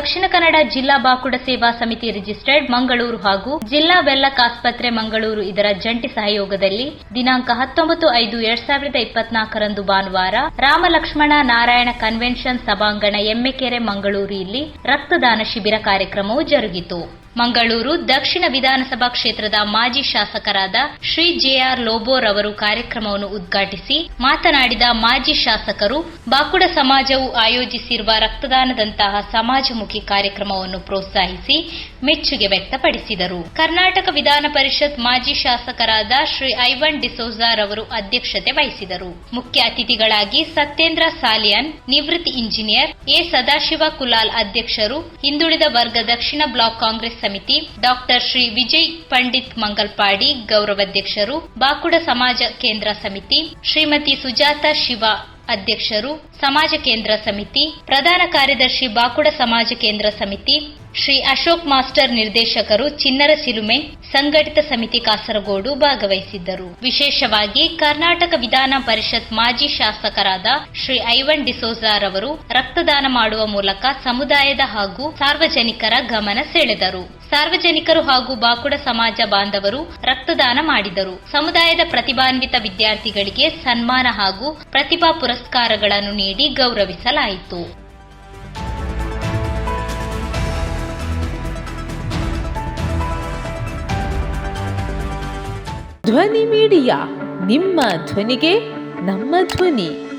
ದಕ್ಷಿಣ ಕನ್ನಡ ಜಿಲ್ಲಾ ಬಾಕುಡ ಸೇವಾ ಸಮಿತಿ ರಿಜಿಸ್ಟರ್ಡ್ ಮಂಗಳೂರು ಹಾಗೂ ಜಿಲ್ಲಾ ವೆಲ್ಲಕ್ ಆಸ್ಪತ್ರೆ ಮಂಗಳೂರು ಇದರ ಜಂಟಿ ಸಹಯೋಗದಲ್ಲಿ ದಿನಾಂಕ ಹತ್ತೊಂಬತ್ತು ಐದು ಎರಡ್ ಸಾವಿರದ ಇಪ್ಪತ್ನಾಲ್ಕರಂದು ಭಾನುವಾರ ರಾಮ ಲಕ್ಷ್ಮಣ ನಾರಾಯಣ ಕನ್ವೆನ್ಷನ್ ಸಭಾಂಗಣ ಎಮ್ಮೆಕೆರೆ ಮಂಗಳೂರು ಇಲ್ಲಿ ರಕ್ತದಾನ ಶಿಬಿರ ಕಾರ್ಯಕ್ರಮವು ಜರುಗಿತು. ಮಂಗಳೂರು ದಕ್ಷಿಣ ವಿಧಾನಸಭಾ ಕ್ಷೇತ್ರದ ಮಾಜಿ ಶಾಸಕರಾದ ಶ್ರೀ ಜೆಆರ್ ಲೋಬೋರ್ ಅವರು ಕಾರ್ಯಕ್ರಮವನ್ನು ಉದ್ಘಾಟಿಸಿ ಮಾತನಾಡಿದ ಮಾಜಿ ಶಾಸಕರು, ಬಾಕುಡ ಸಮಾಜವು ಆಯೋಜಿಸಿರುವ ರಕ್ತದಾನದಂತಹ ಸಮಾಜಮುಖಿ ಕಾರ್ಯಕ್ರಮವನ್ನು ಪ್ರೋತ್ಸಾಹಿಸಿ ಮೆಚ್ಚುಗೆ ವ್ಯಕ್ತಪಡಿಸಿದರು. ಕರ್ನಾಟಕ ವಿಧಾನ ಪರಿಷತ್ ಮಾಜಿ ಶಾಸಕರಾದ ಶ್ರೀ ಐವನ್ ಡಿಸೋಜಾರ್ ಅವರು ಅಧ್ಯಕ್ಷತೆ ವಹಿಸಿದರು. ಮುಖ್ಯ ಅತಿಥಿಗಳಾಗಿ ಸತ್ಯೇಂದ್ರ ಸಾಲಿಯನ್, ನಿವೃತ್ತಿ ಇಂಜಿನಿಯರ್ ಎ ಸದಾಶಿವ ಕುಲಾಲ್ ಅಧ್ಯಕ್ಷರು, ಹಿಂದುಳಿದ ವರ್ಗ ದಕ್ಷಿಣ ಬ್ಲಾಕ್ ಕಾಂಗ್ರೆಸ್ ಸಮಿತಿ ಡಾಕ್ಟರ್ ಶ್ರೀ ವಿಜಯ್ ಪಂಡಿತ್ ಮಂಗಲ್ಪಾಡಿ ಗೌರವಾಧ್ಯಕ್ಷರು, ಬಾಕುಡ ಸಮಾಜ ಕೇಂದ್ರ ಸಮಿತಿ ಶ್ರೀಮತಿ ಸುಜಾತ ಶಿವ ಅಧ್ಯಕ್ಷರು ಸಮಾಜ ಕೇಂದ್ರ ಸಮಿತಿ, ಪ್ರಧಾನ ಕಾರ್ಯದರ್ಶಿ ಬಾಕುಡ ಸಮಾಜ ಕೇಂದ್ರ ಸಮಿತಿ, ಶ್ರೀ ಅಶೋಕ್ ಮಾಸ್ಟರ್ ನಿರ್ದೇಶಕರು ಚಿನ್ನರ ಸಿಲುಮೆ, ಸಂಘಟಿತ ಸಮಿತಿ ಕಾಸರಗೋಡು ಭಾಗವಹಿಸಿದ್ದರು. ವಿಶೇಷವಾಗಿ ಕರ್ನಾಟಕ ವಿಧಾನ ಪರಿಷತ್ ಮಾಜಿ ಶಾಸಕರಾದ ಶ್ರೀ ಐವನ್ ಡಿಸೋಜಾರ್ ಅವರು ರಕ್ತದಾನ ಮಾಡುವ ಮೂಲಕ ಸಮುದಾಯದ ಹಾಗೂ ಸಾರ್ವಜನಿಕರ ಗಮನ ಸೆಳೆದರು. ಸಾರ್ವಜನಿಕರು ಹಾಗೂ ಬಾಕುಡ ಸಮಾಜ ಬಾಂಧವರು ರಕ್ತದಾನ ಮಾಡಿದರು. ಸಮುದಾಯದ ಪ್ರತಿಭಾನ್ವಿತ ವಿದ್ಯಾರ್ಥಿಗಳಿಗೆ ಸನ್ಮಾನ ಹಾಗೂ ಪ್ರತಿಭಾ ಪುರಸ್ಕಾರಗಳನ್ನು ನೀಡಿ ಗೌರವಿಸಲಾಯಿತು. ಧ್ವನಿ ಮೀಡಿಯಾ ನಿಮ್ಮ ಧ್ವನಿಗೆ ನಮ್ಮ ಧ್ವನಿ.